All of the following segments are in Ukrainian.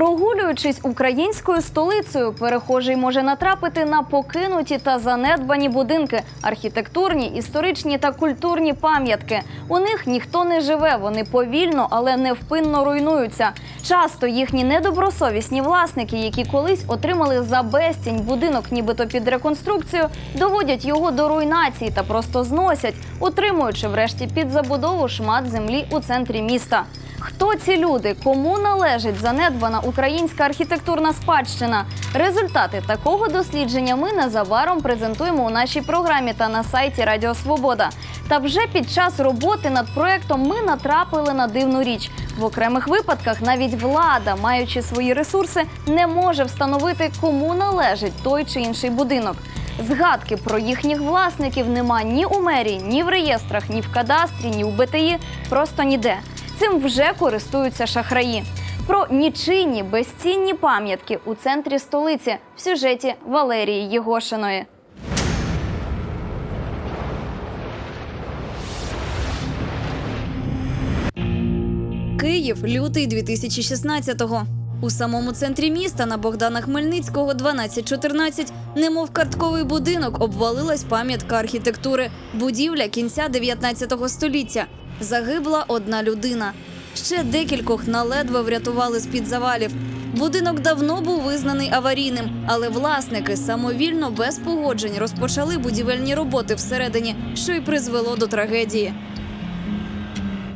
Прогулюючись українською столицею, перехожий може натрапити на покинуті та занедбані будинки, архітектурні, історичні та культурні пам'ятки. У них ніхто не живе, вони повільно, але невпинно руйнуються. Часто їхні недобросовісні власники, які колись отримали за безцінь будинок, нібито під реконструкцію, доводять його до руйнації та просто зносять, отримуючи врешті під забудову шмат землі у центрі міста. Хто ці люди? Кому належить занедбана українська архітектурна спадщина? Результати такого дослідження ми незабаром презентуємо у нашій програмі та на сайті Радіо Свобода. Та вже під час роботи над проектом ми натрапили на дивну річ. В окремих випадках навіть влада, маючи свої ресурси, не може встановити, кому належить той чи інший будинок. Згадки про їхніх власників нема ні у мерії, ні в реєстрах, ні в кадастрі, ні у БТІ, просто ніде. Цим вже користуються шахраї. Про нічийні безцінні пам'ятки у центрі столиці в сюжеті Валерії Єгошиної. Київ, лютий 2016-го. У самому центрі міста на Богдана Хмельницького 1214, немов картковий будинок, обвалилась пам'ятка архітектури, будівля кінця 19 століття. Загибла одна людина. Ще декількох наледве врятували з-під завалів. Будинок давно був визнаний аварійним, але власники самовільно без погоджень розпочали будівельні роботи всередині, що й призвело до трагедії.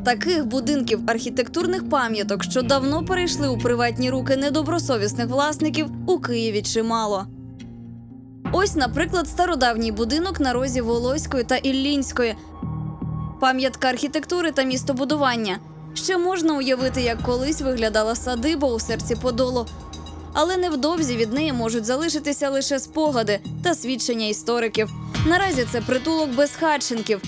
Таких будинків архітектурних пам'яток, що давно перейшли у приватні руки недобросовісних власників, у Києві чимало. Ось, наприклад, стародавній будинок на розі Волоської та Іллінської, пам'ятка архітектури та містобудування. Ще можна уявити, як колись виглядала садиба у серці Подолу. Але невдовзі від неї можуть залишитися лише спогади та свідчення істориків. Наразі це притулок безхатченків.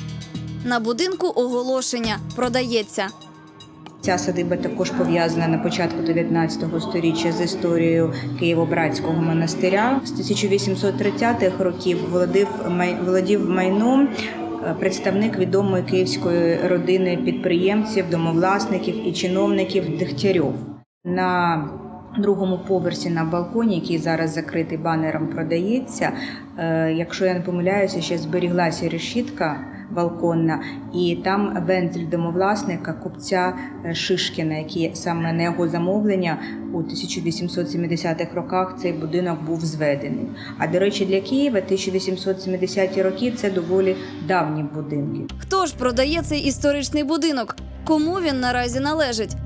На будинку оголошення продається. Ця садиба також пов'язана на початку 19 століття з історією Києво-Братського монастиря. З 1830-х років володів, володів майном представник відомої київської родини підприємців, домовласників і чиновників Дегтярьов. На другому поверсі на балконі, який зараз закритий банером, продається. е, Якщо я не помиляюся, ще зберіглася решітка балконна, і там вензель домовласника купця е, Шишкіна, який саме на його замовлення у 1870-х роках цей будинок був зведений. А до речі, для Києва 1870-ті роки це доволі давні будинки. Хто ж продає цей історичний будинок? Кому він наразі належить?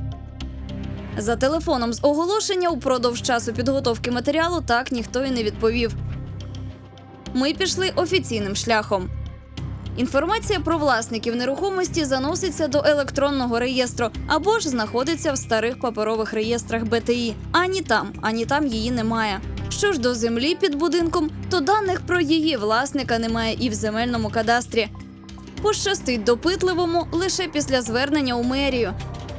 За телефоном з оголошення упродовж часу підготовки матеріалу так ніхто і не відповів. Ми пішли офіційним шляхом. Інформація про власників нерухомості заноситься до електронного реєстру або ж знаходиться в старих паперових реєстрах БТІ. Ані там, ані там її немає. Що ж до землі під будинком, то даних про її власника немає і в земельному кадастрі. Пощастить допитливому лише після звернення у мерію.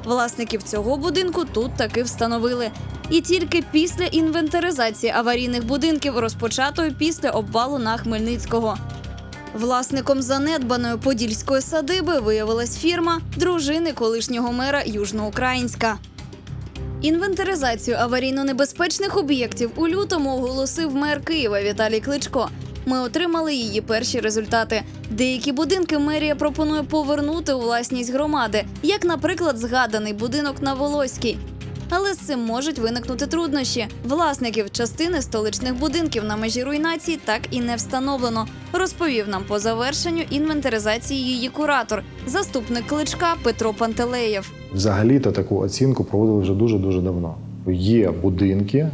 Власників цього будинку тут таки встановили. І тільки після інвентаризації аварійних будинків, розпочатої після обвалу на Хмельницького. Власником занедбаної подільської садиби виявилась фірма дружини колишнього мера Южноукраїнська. Інвентаризацію аварійно-небезпечних об'єктів у лютому оголосив мер Києва Віталій Кличко. Ми отримали її перші результати. Деякі будинки мерія пропонує повернути у власність громади, як, наприклад, згаданий будинок на Волоській. Але з цим можуть виникнути труднощі. Власників частини столичних будинків на межі руйнації так і не встановлено. Розповів нам по завершенню інвентаризації її куратор, заступник кличка Петро Пантелеєв. Взагалі-то таку оцінку проводили вже дуже дуже давно. Є будинки,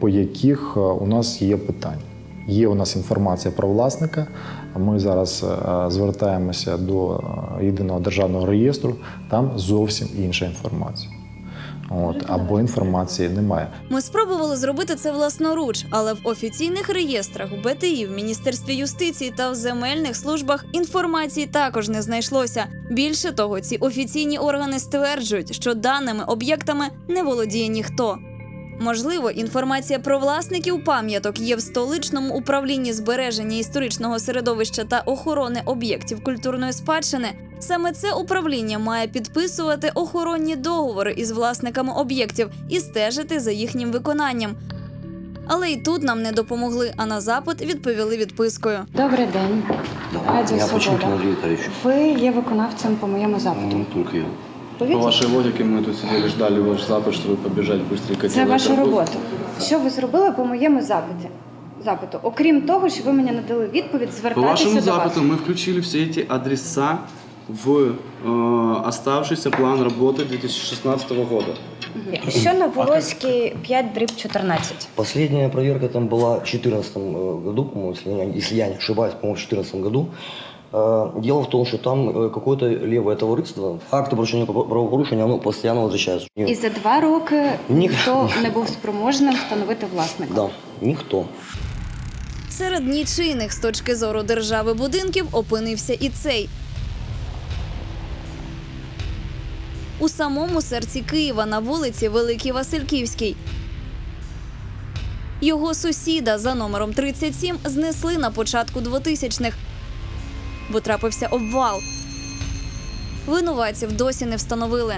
по яких е, у нас є питання. Є у нас інформація про власника. Ми зараз е, звертаємося до е, єдиного державного реєстру. Там зовсім інша інформація. От або інформації немає. Ми спробували зробити це власноруч, але в офіційних реєстрах БТІ, в Міністерстві юстиції та в земельних службах інформації також не знайшлося. Більше того, ці офіційні органи стверджують, що даними об'єктами не володіє ніхто. Можливо, інформація про власників пам'яток є в столичному управлінні збереження історичного середовища та охорони об'єктів культурної спадщини. Саме це управління має підписувати охоронні договори із власниками об'єктів і стежити за їхнім виконанням. Але й тут нам не допомогли, а на запит відповіли відпискою. Добрий день. Радіо Я Свобода. Ви є виконавцем по моєму запиту. Не только я. По Повітря? вашей логике мы тут сидели, ждали ваш запад, чтобы побежать быстренько. Це делать ваша работу. робота. Що ви зробили по моєму запиті? Запиту, окрім того, що ви мені надали відповідь, По звертатися вашему до запиту вас. мы включили все эти адреса в э, оставшийся план работы 2016 года. Що на Волоській 5 дріб 14? Последняя проверка там была в 2014 э, году, по-моему, если, я- если я не ошибаюсь, по-моему, в 2014 году. Э, Дело в том, что там э, какое-то левое товариство, акты обращения правопорушения, оно постоянно возвращается. І за два роки Ні. ніхто не був спроможним встановити власника. Да, никто. Серед нічийних з точки зору держави будинків опинився і цей. У самому серці Києва на вулиці Великій Васильківській. Його сусіда за номером 37 знесли на початку 2000-х, бо трапився обвал. Винуватців досі не встановили.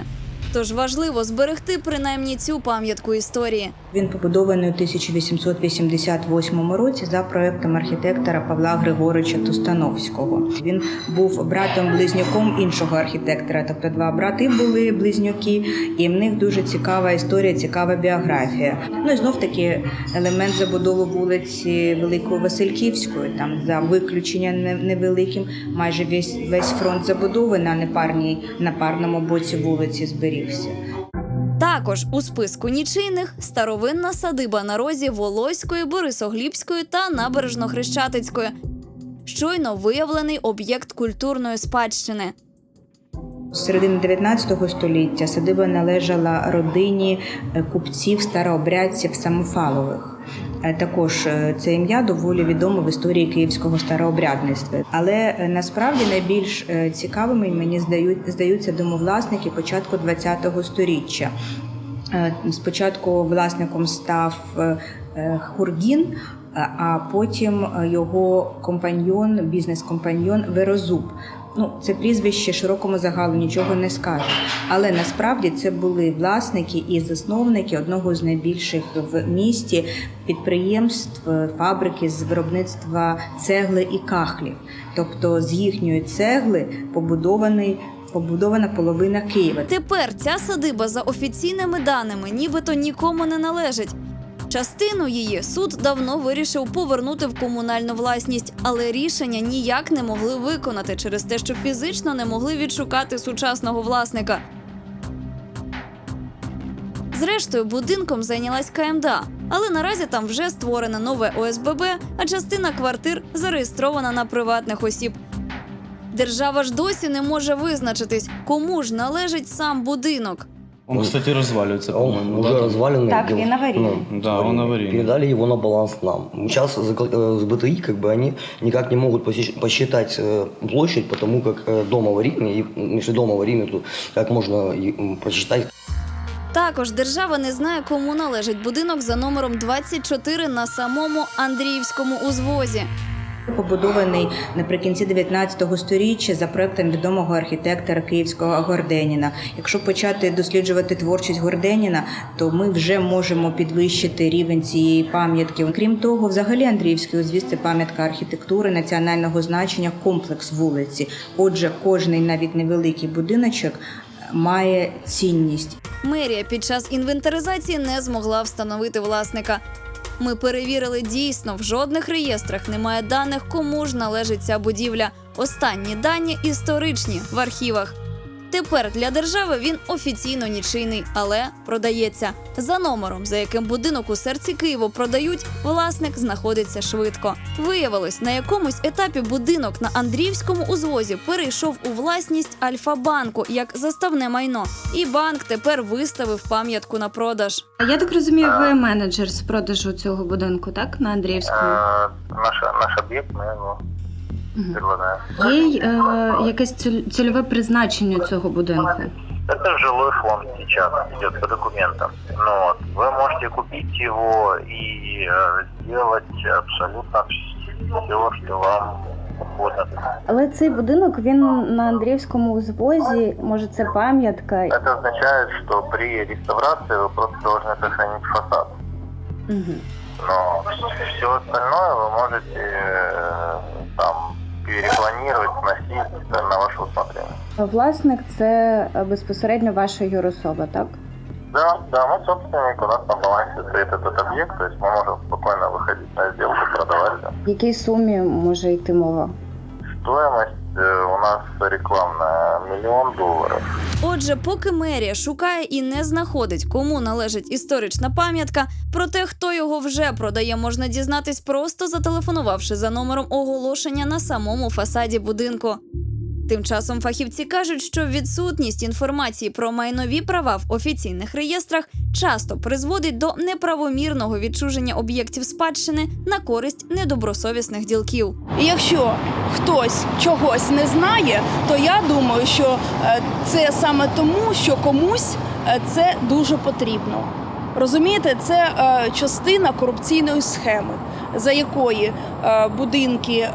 Тож важливо зберегти принаймні цю пам'ятку історії. Він побудований у 1888 році за проектом архітектора Павла Григоровича Тустановського. Він був братом-близнюком іншого архітектора, тобто два брати були близнюки, і в них дуже цікава історія, цікава біографія. Ну і знов таки елемент забудови вулиці Великої Васильківської, там за виключенням не- невеликим, майже весь весь фронт забудови на непарній на парному боці вулиці зберігся. Також у списку нічийних старовинна садиба на розі Волоської, Борисоглібської та Набережно-Хрещатицької. Щойно виявлений об'єкт культурної спадщини. З середини 19 століття садиба належала родині е, купців старообрядців самофалових. Е, Також е, це ім'я доволі відоме в історії київського старообрядництва. Але е, насправді найбільш цікавими мені здають здаються домовласники початку ХХ століття. Спочатку власником став Хургін, а потім його компаньйон, бізнес-компаньйон Верозуб. Ну, це прізвище широкому загалу нічого не скаже. Але насправді це були власники і засновники одного з найбільших в місті підприємств, фабрики з виробництва цегли і кахлів. Тобто з їхньої цегли побудований. Побудована половина Києва. Тепер ця садиба за офіційними даними нібито нікому не належить. Частину її суд давно вирішив повернути в комунальну власність, але рішення ніяк не могли виконати через те, що фізично не могли відшукати сучасного власника. Зрештою, будинком зайнялась КМДА, але наразі там вже створене нове ОСББ, а частина квартир зареєстрована на приватних осіб. Держава ж досі не може визначитись, кому ж належить сам будинок. Он, кстати, разваливается, Он по-моему. уже да? разваленный. Так, дел- він аварійний. ну, Да, он аварийный. Передали его на баланс нам. Сейчас закл- э, с БТИ как бы они никак не могут посещ- посчитать э, площадь, потому как э, дом аварийный, и, м, если дом аварийный, то как можно и, м, просчитать Також держава не знає, кому належить будинок за номером 24 на самому Андріївському узвозі. Побудований наприкінці 19 століття за проектом відомого архітектора київського Горденіна. Якщо почати досліджувати творчість Горденіна, то ми вже можемо підвищити рівень цієї пам'ятки. Крім того, взагалі Андріївський узвіз це пам'ятка архітектури національного значення, комплекс вулиці. Отже, кожний навіть невеликий будиночок має цінність. Мерія під час інвентаризації не змогла встановити власника. Ми перевірили дійсно, в жодних реєстрах немає даних, кому ж належить ця будівля. Останні дані історичні в архівах. Тепер для держави він офіційно нічийний, але продається за номером, за яким будинок у серці Києва продають. Власник знаходиться швидко. Виявилось, на якомусь етапі будинок на Андріївському узвозі перейшов у власність Альфа-банку як заставне майно, і банк тепер виставив пам'ятку на продаж. А я так розумію, ви менеджер з продажу цього будинку, так? На Андріївському? Э, наш, наш объект мы ну, Мгм. предлагаем. Є е, якесь ціль- цільове призначення цього будинку? Это жилой фонд сейчас идет по документам. Ну, вот. Вы можете купить его и э, сделать абсолютно все, что вам угодно. Але цей будинок він на Андріївському узвозі, може це пам'ятка. Это означает, что при реставрации вы просто должны сохранить фасад. Угу. Но все остальное вы можете э, там перепланировать, сносить на ваше усмотрение. Власник це е, безпосередньо ваша юрособа, так? Да, да, мы собственник, у нас на балансе стоит этот объект, то есть мы можем спокойно выходить на сделку, продавать. да. В якій сумі може йти мова? Стоимость э, у нас рекламная миллион долларов. Отже, поки мерія шукає і не знаходить, кому належить історична пам'ятка, про те, хто його вже продає, можна дізнатись просто зателефонувавши за номером оголошення на самому фасаді будинку. Тим часом фахівці кажуть, що відсутність інформації про майнові права в офіційних реєстрах часто призводить до неправомірного відчуження об'єктів спадщини на користь недобросовісних ділків. Якщо хтось чогось не знає, то я думаю, що е, це саме тому, що комусь е, це дуже потрібно. Розумієте, це е, частина корупційної схеми, за якої е, будинки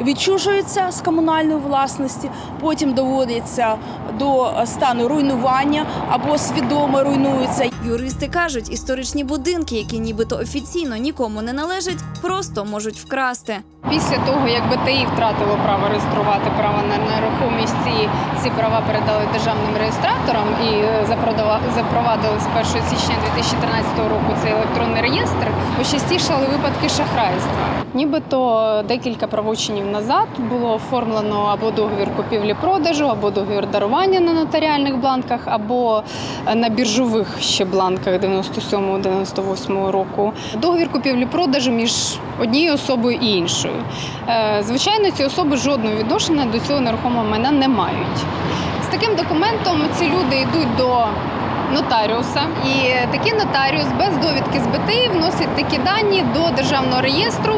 відчужуються з комунальної власності, потім доводяться до стану руйнування або свідомо руйнуються. Юристи кажуть, історичні будинки, які нібито офіційно нікому не належать, просто можуть вкрасти. Після того, як БТІ втратило право реєструвати право на нерухомість, і ці права передали державним реєстраторам і е, запродава- запровадили з 1 січня 2013 року цей електронний реєстр, пощастішали випадки шахрайства. Нібито декілька правочинів назад було оформлено або договір купівлі-продажу, або договір дарування на нотаріальних бланках, або е, на біржових ще бланках 97-98 року. Договір купівлі-продажу між однією особою і іншою. Е, Звичайно, ці особи жодного відношення до цього нерухомого майна не мають. З таким документом ці люди йдуть до нотаріуса, і такий нотаріус без довідки з БТІ вносить такі дані до державного реєстру.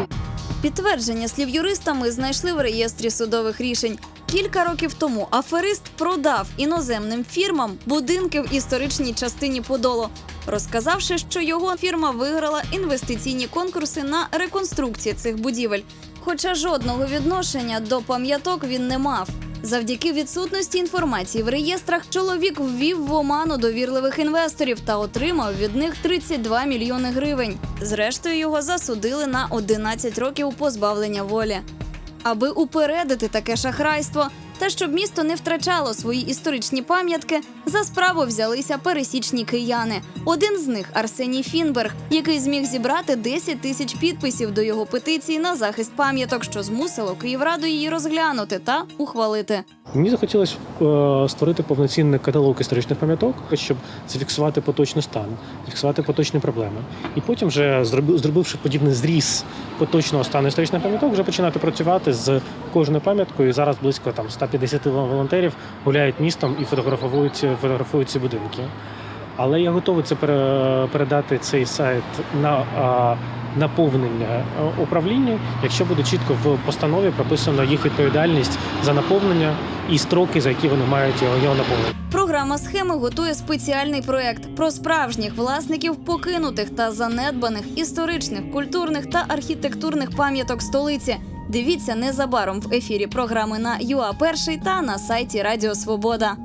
Підтвердження слів юриста ми знайшли в реєстрі судових рішень. Кілька років тому аферист продав іноземним фірмам будинки в історичній частині Подолу, розказавши, що його фірма виграла інвестиційні конкурси на реконструкцію цих будівель. Хоча жодного відношення до пам'яток він не мав. Завдяки відсутності інформації в реєстрах чоловік ввів в оману довірливих інвесторів та отримав від них 32 мільйони гривень. Зрештою, його засудили на 11 років позбавлення волі. Аби упередити таке шахрайство та щоб місто не втрачало свої історичні пам'ятки, за справу взялися пересічні кияни. Один з них Арсеній Фінберг, який зміг зібрати 10 тисяч підписів до його петиції на захист пам'яток, що змусило Київраду її розглянути та ухвалити. Мені захотілося е, створити повноцінний каталог історичних пам'яток, щоб зафіксувати поточний стан, зафіксувати поточні проблеми. І потім, вже зроби- зробивши подібний зріз поточного стану історичних пам'яток, вже починати працювати з кожною пам'яткою. І зараз близько там 150 волонтерів гуляють містом і фотографують, фотографують ці будинки. Але я готовий це передати цей сайт на наповнення управлінню, якщо буде чітко в постанові прописано їх відповідальність за наповнення і строки, за які вони мають його наповнити. Програма схеми готує спеціальний проект про справжніх власників покинутих та занедбаних історичних, культурних та архітектурних пам'яток столиці. Дивіться незабаром в ефірі програми на ЮА Перший та на сайті Радіо Свобода.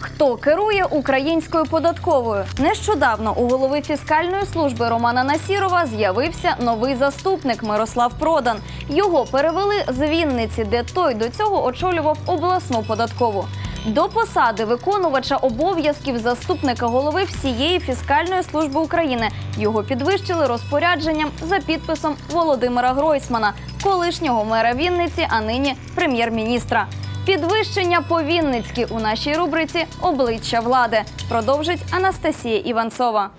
Хто керує українською податковою? Нещодавно у голови фіскальної служби Романа Насірова з'явився новий заступник Мирослав Продан. Його перевели з Вінниці, де той до цього очолював обласну податкову. До посади виконувача обов'язків заступника голови всієї фіскальної служби України його підвищили розпорядженням за підписом Володимира Гройсмана, колишнього мера Вінниці, а нині прем'єр-міністра. Підвищення по Вінницьки у нашій рубриці Обличчя влади продовжить Анастасія Іванцова.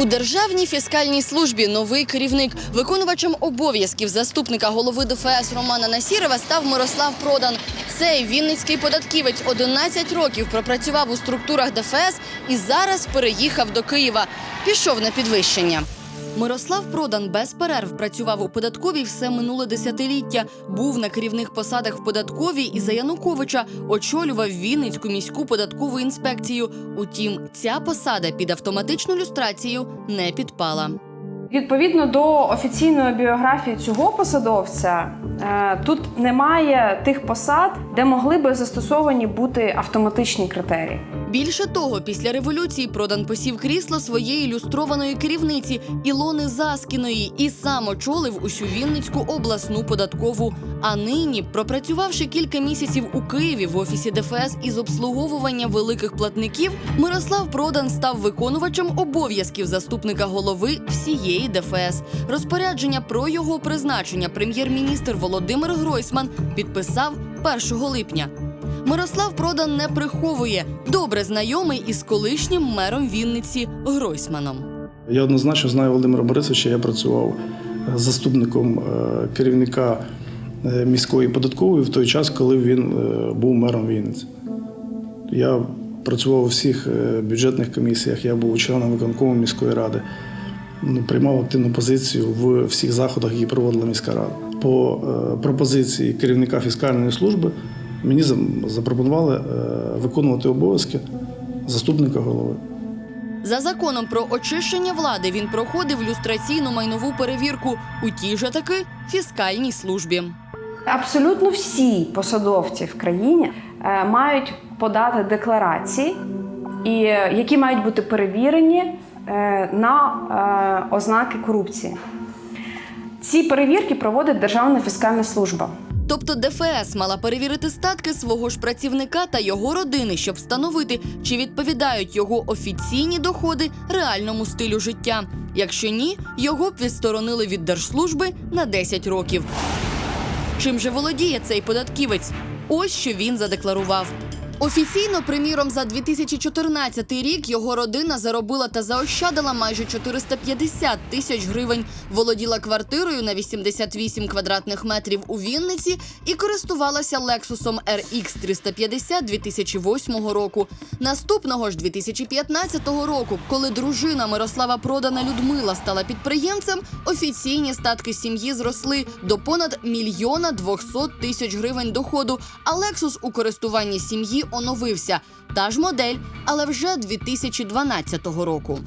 У державній фіскальній службі новий керівник виконувачем обов'язків заступника голови ДФС Романа Насірова став Мирослав Продан. Цей вінницький податківець 11 років пропрацював у структурах ДФС і зараз переїхав до Києва. Пішов на підвищення. Мирослав Продан без перерв працював у податковій все минуле десятиліття. Був на керівних посадах в податковій і за Януковича очолював Вінницьку міську податкову інспекцію. Утім, ця посада під автоматичну люстрацію не підпала. Відповідно до офіційної біографії цього посадовця, е, тут немає тих посад, де могли би застосовані бути автоматичні критерії. Більше того, після революції продан посів крісло своєї ілюстрованої керівниці Ілони Заскіної і сам очолив усю Вінницьку обласну податкову. А нині, пропрацювавши кілька місяців у Києві в офісі ДФС із обслуговування великих платників, Мирослав Продан став виконувачем обов'язків заступника голови всієї ДФС. Розпорядження про його призначення прем'єр-міністр Володимир Гройсман підписав 1 липня. Мирослав Продан не приховує добре знайомий із колишнім мером Вінниці Гройсманом. Я однозначно знаю Володимира Борисовича. Я працював е, заступником е, керівника е, міської податкової в той час, коли він був мером Вінниці. Я працював у всіх бюджетних комісіях, я був членом виконкому міської ради, Ну, приймав активну позицію в всіх заходах, які проводила міська рада. По пропозиції керівника фіскальної служби мені запропонували е, виконувати обов'язки заступника голови. За законом про очищення влади він проходив люстраційну майнову перевірку у тій же таки фіскальній службі. Абсолютно всі посадовці в країні е, мають подати декларації, е, які мають бути перевірені на ознаки корупції. Ці перевірки проводить Державна фіскальна служба. Тобто ДФС мала перевірити статки свого ж працівника та його родини, щоб встановити, чи відповідають його офіційні доходи реальному стилю життя. Якщо ні, його б відсторонили від держслужби на 10 років. Чим же володіє цей податківець? Ось що він задекларував. Офіційно, приміром, за 2014 рік його родина заробила та заощадила майже 450 тисяч гривень, володіла квартирою на 88 квадратних метрів у Вінниці і користувалася Лексусом RX 350 2008 року. Наступного ж 2015 року, коли дружина Мирослава Продана Людмила стала підприємцем, офіційні статки сім'ї зросли до понад мільйона 200 тисяч гривень доходу. А Lexus у користуванні сім'ї оновився. Та ж модель, але вже 2012 року.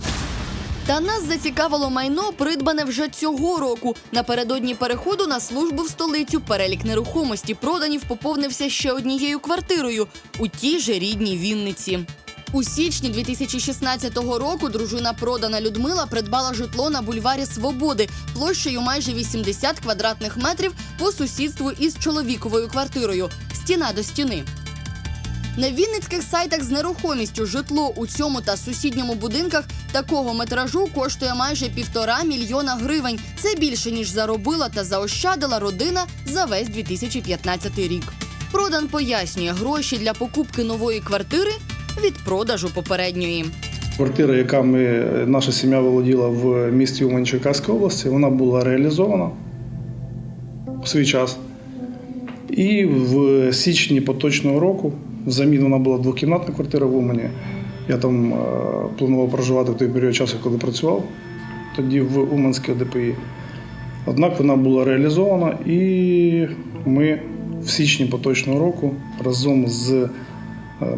Та нас зацікавило майно, придбане вже цього року. Напередодні переходу на службу в столицю перелік нерухомості проданів поповнився ще однією квартирою у тій же рідній Вінниці. У січні 2016 року дружина продана Людмила придбала житло на бульварі Свободи площею майже 80 квадратних метрів по сусідству із чоловіковою квартирою стіна до стіни. На вінницьких сайтах з нерухомістю житло у цьому та сусідньому будинках такого метражу коштує майже півтора мільйона гривень. Це більше ніж заробила та заощадила родина за весь 2015 рік. Продан пояснює гроші для покупки нової квартири від продажу попередньої. Квартира, яка ми, наша сім'я володіла в місті Уманчикаської області, вона була реалізована в свій час. І в січні поточного року взамін вона була двокімнатна квартира в Умані. Я там е, планував проживати в той період часу, коли працював тоді в Уманській ОДПІ. Однак вона була реалізована, і ми в січні поточного року разом з е,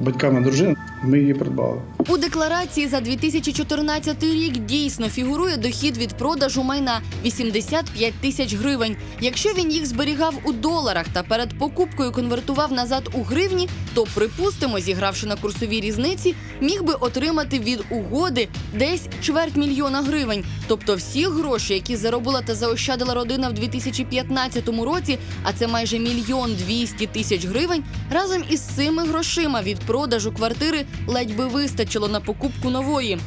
батьками дружини ми її придбали. У декларації за 2014 рік дійсно фігурує дохід від продажу майна 85 тисяч гривень. Якщо він їх зберігав у доларах та перед покупкою конвертував назад у гривні, то припустимо, зігравши на курсовій різниці, міг би отримати від угоди десь чверть мільйона гривень. Тобто всі гроші, які заробила та заощадила родина в 2015 році, а це майже мільйон двісті тисяч гривень, разом із цими грошима від продажу квартири ледь би вистачило на покупку нової.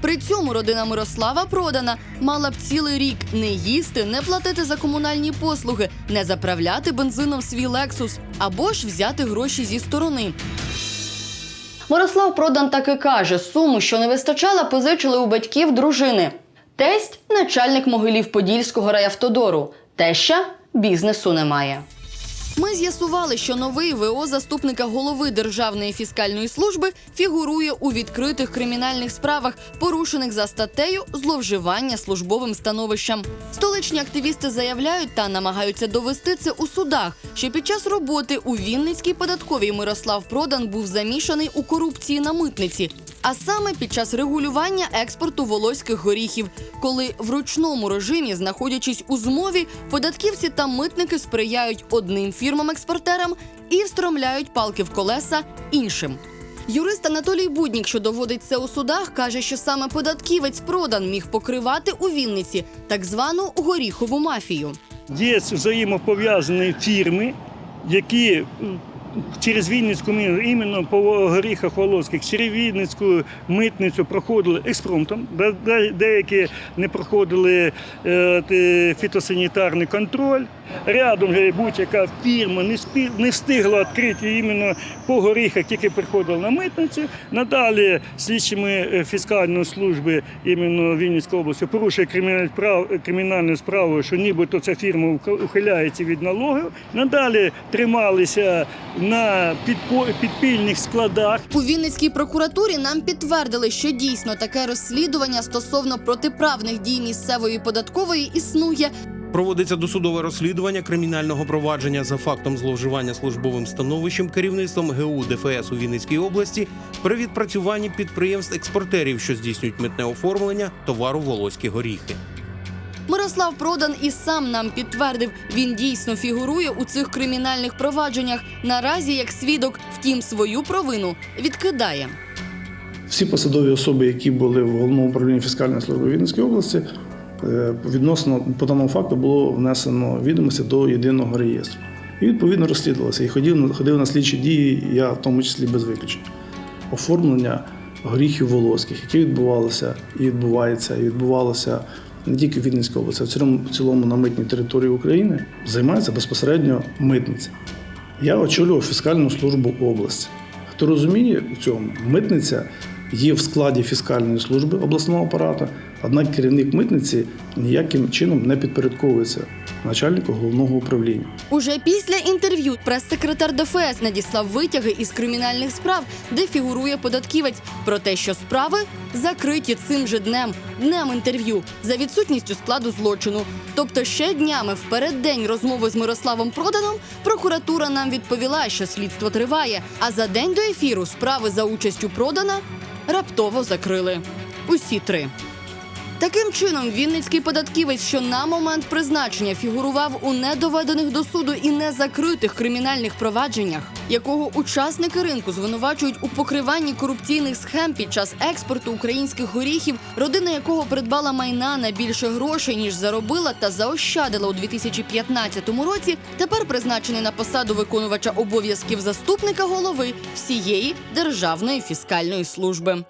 При цьому родина Мирослава продана мала б цілий рік не їсти, не платити за комунальні послуги, не заправляти бензином свій лексус або ж взяти гроші зі сторони. Мирослав Продан так і каже: суму, що не вистачала, позичили у батьків дружини. Тесть начальник могилів Подільського райавтодору. Теща бізнесу немає. Ми з'ясували, що новий ВО заступника голови Державної фіскальної служби фігурує у відкритих кримінальних справах, порушених за статтею зловживання службовим становищем. Столичні активісти заявляють та намагаються довести це у судах, що під час роботи у Вінницькій податковій Мирослав Продан був замішаний у корупції на митниці. А саме під час регулювання експорту волоських горіхів, коли в ручному режимі, знаходячись у змові, податківці та митники сприяють одним фірмам-експортерам і встромляють палки в колеса іншим. Юрист Анатолій Буднік, що доводить це у судах, каже, що саме податківець продан міг покривати у Вінниці так звану горіхову мафію. Є взаємопов'язані фірми, які через Вінницьку іменно по горіхах Волоських, через Вінницьку митницю проходили експромтом, де- де- деякі не проходили е, фітосанітарний контроль. Рядом же будь-яка фірма не, спі, не встигла відкрити іменно по горіхах, тільки приходила на митницю. Надалі слідчими е, фіскальної служби іменно Вінницької області порушує кримінальну справу, справу, що нібито ця фірма ух- ухиляється від налогів. Надалі трималися на підпо- підпільних складах. У Вінницькій прокуратурі нам підтвердили, що дійсно таке розслідування стосовно протиправних дій місцевої податкової існує. Проводиться досудове розслідування кримінального провадження за фактом зловживання службовим становищем керівництвом ГУ ДФС у Вінницькій області при відпрацюванні підприємств-експортерів, що здійснюють митне оформлення товару волоські горіхи. Мирослав Продан і сам нам підтвердив, він дійсно фігурує у цих кримінальних провадженнях. Наразі як свідок, втім, свою провину відкидає. Всі посадові особи, які були в головному управлінні фіскальної служби Вінницької області, відносно по даному факту було внесено відомості до єдиного реєстру. І відповідно розслідувалося. І ходив, ходив на слідчі дії, я в тому числі без виключень. Оформлення горіхів волоських, які відбувалося і відбувається, і відбувалося не тільки в Вінницькій області, а в цілому, в цілому на митній території України, займається безпосередньо митниця. Я очолював фіскальну службу області. Хто розуміє в цьому, митниця є в складі фіскальної служби обласного апарату, однак керівник митниці ніяким чином не підпорядковується начальнику головного управління. Уже після інтерв'ю прес-секретар ДФС надіслав витяги із кримінальних справ, де фігурує податківець, про те, що справи закриті цим же днем, днем інтерв'ю, за відсутністю складу злочину. Тобто ще днями в переддень розмови з Мирославом Проданом прокуратура нам відповіла, що слідство триває. А за день до ефіру справи за участю Продана раптово закрили. Усі три. Таким чином, вінницький податківець, що на момент призначення фігурував у недоведених до суду і незакритих кримінальних провадженнях, якого учасники ринку звинувачують у покриванні корупційних схем під час експорту українських горіхів, родина якого придбала майна на більше грошей ніж заробила та заощадила у 2015 році, тепер призначений на посаду виконувача обов'язків заступника голови всієї державної фіскальної служби.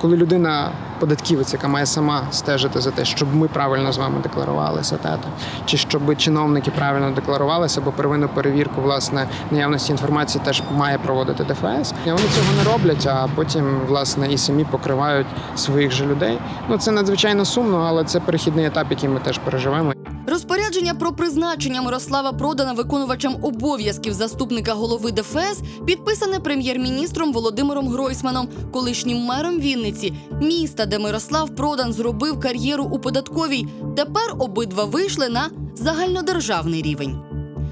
Коли людина податківець, яка має сама стежити за те, щоб ми правильно з вами декларувалися, тато, чи щоб чиновники правильно декларувалися, бо первинну перевірку власне наявності інформації теж має проводити ДФС. І вони цього не роблять, а потім власне і самі покривають своїх же людей. Ну це надзвичайно сумно, але це перехідний етап, який ми теж переживемо. Розпорядження про призначення Мирослава Продана виконувачем обов'язків заступника голови ДФС підписане прем'єр-міністром Володимиром Гройсманом, колишнім мером Вінниці, міста, де Мирослав Продан зробив кар'єру у податковій. Тепер обидва вийшли на загальнодержавний рівень.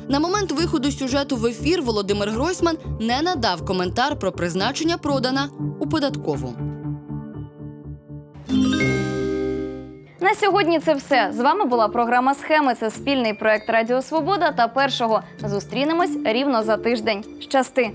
На момент виходу сюжету в ефір Володимир Гройсман не надав коментар про призначення Продана у податкову. На сьогодні це все. З вами була програма Схеми. Це спільний проект Радіо Свобода та першого. Зустрінемось рівно за тиждень. Щасти!